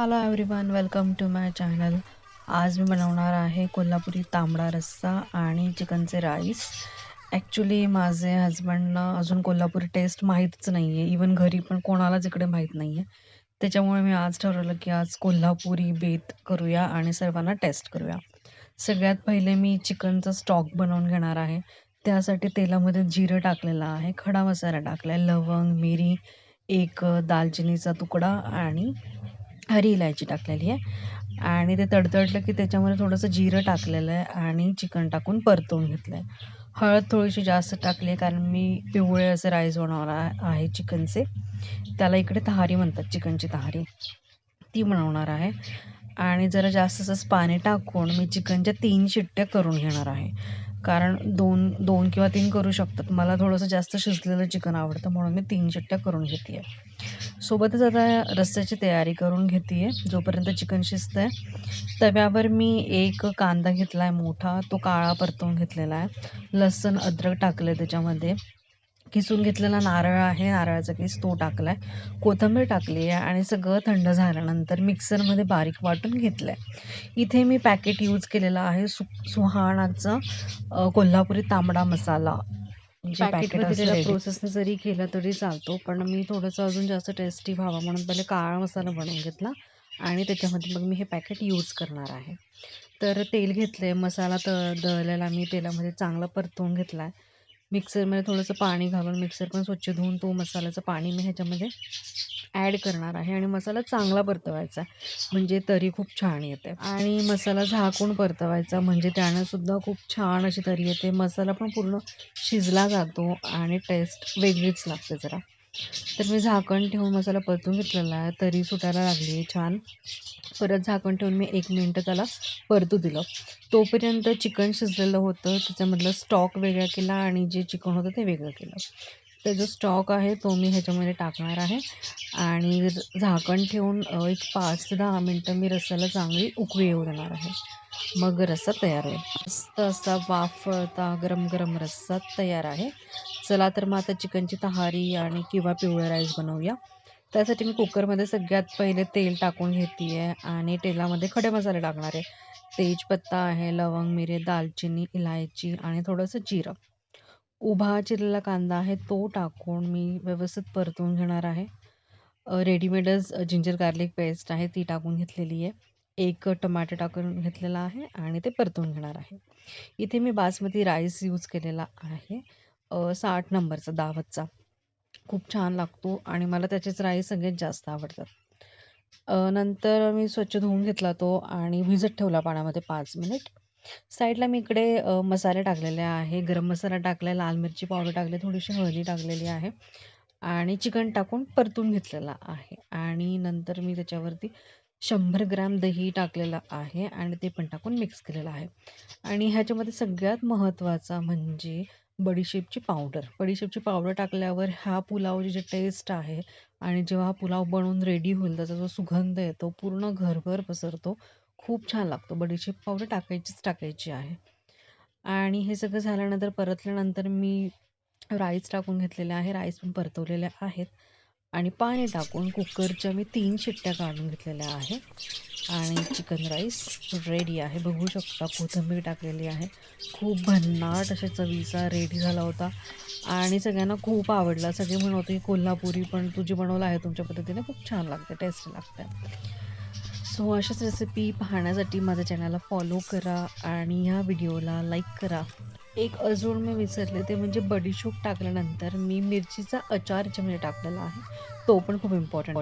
Hello everyone welcome to my channel आज मी बनवणार आहे कोल्हापुरी तांबडा रस्सा आणि चिकनचे राईस ॲक्च्युली माझे हजबंडना अजून कोल्हापुरी टेस्ट माहीतच नाही आहे इवन घरी पण कोणालाच इकडे माहीत नाही आहे त्याच्यामुळे मी आज ठरवलं की आज कोल्हापुरी बेत करूया आणि सर्वांना टेस्ट करूया. सगळ्यात पहिले मी चिकनचा स्टॉक बनवून घेणार आहे. त्यासाठी तेलामध्ये जिरं टाकलेलं आहे खडा मसाला टाकला आहे लवंग मिरी एक दालचिनीचा तुकडा आणि हरी इलायची टाकलेली आहे. आणि ते तडतडलं की त्याच्यामध्ये थोडंसं जिरं टाकलेलं आहे आणि चिकन टाकून परतवून घेतलं आहे हळद थोडीशी जास्त टाकली आहे कारण मी पिवळे असे राईस बनवणार आहे चिकनचे. त्याला इकडे तहारी म्हणतात चिकनची तहारी. ती बनवणार आहे. आणि जरा जास्त असंच पाणी टाकून मी चिकनच्या तीन शिट्ट्या करून घेणार आहे. कारण दोन दोन किंवा तीन करू शकतात. मला थोडंसं जास्त शिजलेलं चिकन आवडतं म्हणून मी तीन शिट्ट्या करून घेते आहे सोबतच आता रस्स्याची तयारी करून घेते आहे जोपर्यंत चिकन शिजतं आहे तव्यावर मी एक कांदा घेतला आहे मोठा तो काळा परतवून घेतलेला आहे. लसूण अद्रक टाकलं आहे त्याच्यामध्ये. किसून घेतलेला नारळ आहे नारळाचा किस तो टाकला आहे कोथिंबीर टाकली आहे आणि सगळं थंड झाल्यानंतर मिक्सरमध्ये बारीक वाटून घेतलं आहे इथे मी पॅकेट यूज केलेलं आहे सु सुहाणाचं कोल्हापुरी तांबडा मसाला. जे पॅकेट असतं प्रोसेसने जरी केलं तरी चालतो पण मी थोडंसं अजून जास्त टेस्टी व्हावं म्हणून पहिले काळा मसाला बनवून घेतला आणि त्याच्यामध्ये मग मी हे पॅकेट यूज करणार आहे. तर तेल घेतलं आहे मसाला त दळलेला मी तेलामध्ये चांगला परतवून घेतला आहे मिक्सरमध्ये थोडंसं पाणी घालून मिक्सर पण स्वच्छ धुवून तो मसाल्याचं पाणी मी ह्याच्यामध्ये ॲड करणार आहे. आणि मसाला चांगला परतवायचा म्हणजे तरी खूप छान येते. आणि मसाला झाकून परतवायचा म्हणजे त्यानं सुद्धा खूप छान अशी तरी येते. मसाला पण पूर्ण शिजला जातो आणि टेस्ट वेगळीच लागते जरा. तर मी झाकण ठेवून मसाला परतून घेतलेला आहे. तरी सुटायला लागली आहे छान. परत झाकण ठेवून मी एक मिनटं त्याला परतू दिलं. तोपर्यंत चिकन शिजलेलं होतं. त्याच्यामधलं स्टॉक वेगळा केला आणि जे चिकन होतं ते वेगळं केलं. तर जो स्टॉक आहे तो मी ह्याच्यामध्ये टाकणार आहे. आणि झाकण ठेवून एक पाच ते दहा मिनटं मी रस्साला चांगली उकळी येऊ देणार आहे. मग रस्सा तयार होईल. मस्त असा वाफळता गरम गरम रस्सा तयार आहे. चला तर मग आता चिकनची तहारी आणि किंवा पिवळा राईस बनवूया. त्यासाठी मी कुकरमध्ये सगळ्यात पहिले तेल टाकून घेते आहे आणि तेलामध्ये खडे मसाले टाकणार आहे. तेजपत्ता आहे लवंग मिरे दालचिनी इलायची आणि थोडंसं जिरं. उभा चिरलेला कांदा आहे तो टाकून मी व्यवस्थित परतून घेणार आहे. रेडीमेडच जिंजर गार्लिक पेस्ट आहे ती टाकून घेतलेली आहे. एक टमाटर टाकून घेतलेला आहे आणि ते परतून घेणार आहे. इथे मी बासमती राईस यूज केलेला आहे. साठ नंबरचा दावतचा. खूप छान लागतो आणि मला त्याचेच राईस सगळ्यात जास्त आवडतात. नंतर मी स्वच्छ धुवून घेतला तो आणि भिजत ठेवला पाण्यामध्ये पाच मिनिट साईडला मी इकडे अ, मसाले टाकलेले आहे. गरम मसाला टाकला लाल मिरची पावडर टाकली थोडीशी हळदी टाकलेली आहे. आणि चिकन टाकून परतून घेतलेला आहे. आणि नंतर मी त्याच्यावरती शंभर ग्रॅम दही टाकलेलं आहे आणि ते पण टाकून मिक्स केलेलं आहे. आणि ह्याच्यामध्ये सगळ्यात महत्त्वाचा म्हणजे बडीशेपची पावडर. बडीशेपची पावडर टाकल्यावर ह्या पुलावची जी टेस्ट आहे आणि जेव्हा हा पुलाव बनवून रेडी होईल त्याचा जो सुगंध येतो पूर्ण घरभर पसरतो. खूप छान लागतो. बडीशेप पावडर टाकायचीच टाकायची आहे. आणि हे सगळं झाल्यानंतर परतल्यानंतर मी राईस टाकून घेतलेले आहे. राईस पण परतवलेले आहेत. आणि पाणी टाकून कुकरच्या मी तीन शिट्ट्या काढून घेतलेल्या आहेत आणि चिकन राईस रेडी आहे. बघू शकता कोथिंबीर टाकलेली आहे. खूप भन्नाट अशा चवीचा रेडी झाला होता. आणि सगळ्यांना खूप आवडला. सगळे म्हणत होते की कोल्हापुरी पण तू जी बनवलं आहे तुमच्या पद्धतीने. खूप छान लागते टेस्टी लागते. सो अशाच रेसिपी पाहण्यासाठी माझ्या चॅनलला फॉलो करा आणि ह्या व्हिडिओला लाईक करा. एक अजून मी विसरले ते म्हणजे बडीशोप टाकल्यानंतर मी मिरचीचा अचार याच्यामध्ये टाकलेला आहे. तो पण खूप इम्पॉर्टंट